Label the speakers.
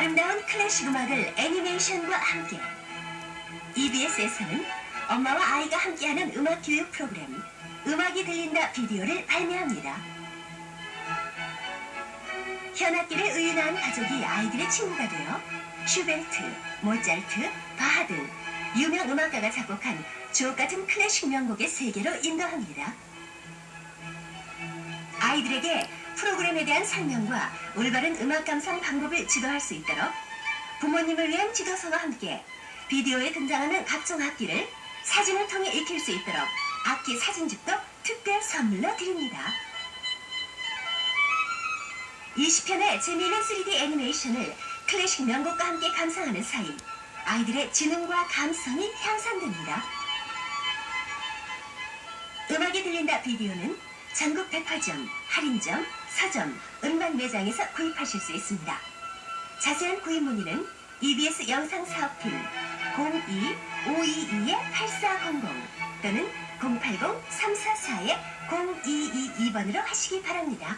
Speaker 1: 아름다운 클래식 음악을 애니메이션과 함께 EBS에서는 엄마와 아이가 함께하는 음악 교육 프로그램 음악이 들린다 비디오를 발매합니다. 현악기를 의윤한 가족이 아이들의 친구가 되어 슈베르트, 모차르트, 바하 등 유명 음악가가 작곡한 주옥 같은 클래식 명곡의 세계로 인도합니다. 아이들에게 프로그램에 대한 설명과 올바른 음악 감상 방법을 지도할 수 있도록 부모님을 위한 지도서와 함께 비디오에 등장하는 각종 악기를 사진을 통해 익힐 수 있도록 악기 사진집도 특별 선물로 드립니다. 20편의 재미있는 3D 애니메이션을 클래식 명곡과 함께 감상하는 사이 아이들의 지능과 감성이 향상됩니다. 음악이 들린다 비디오는 전국 백화점, 할인점, 서점, 음반 매장에서 구입하실 수 있습니다. 자세한 구입 문의는 EBS 영상사업팀 02-522-8400 또는 080-344-0222번으로 하시기 바랍니다.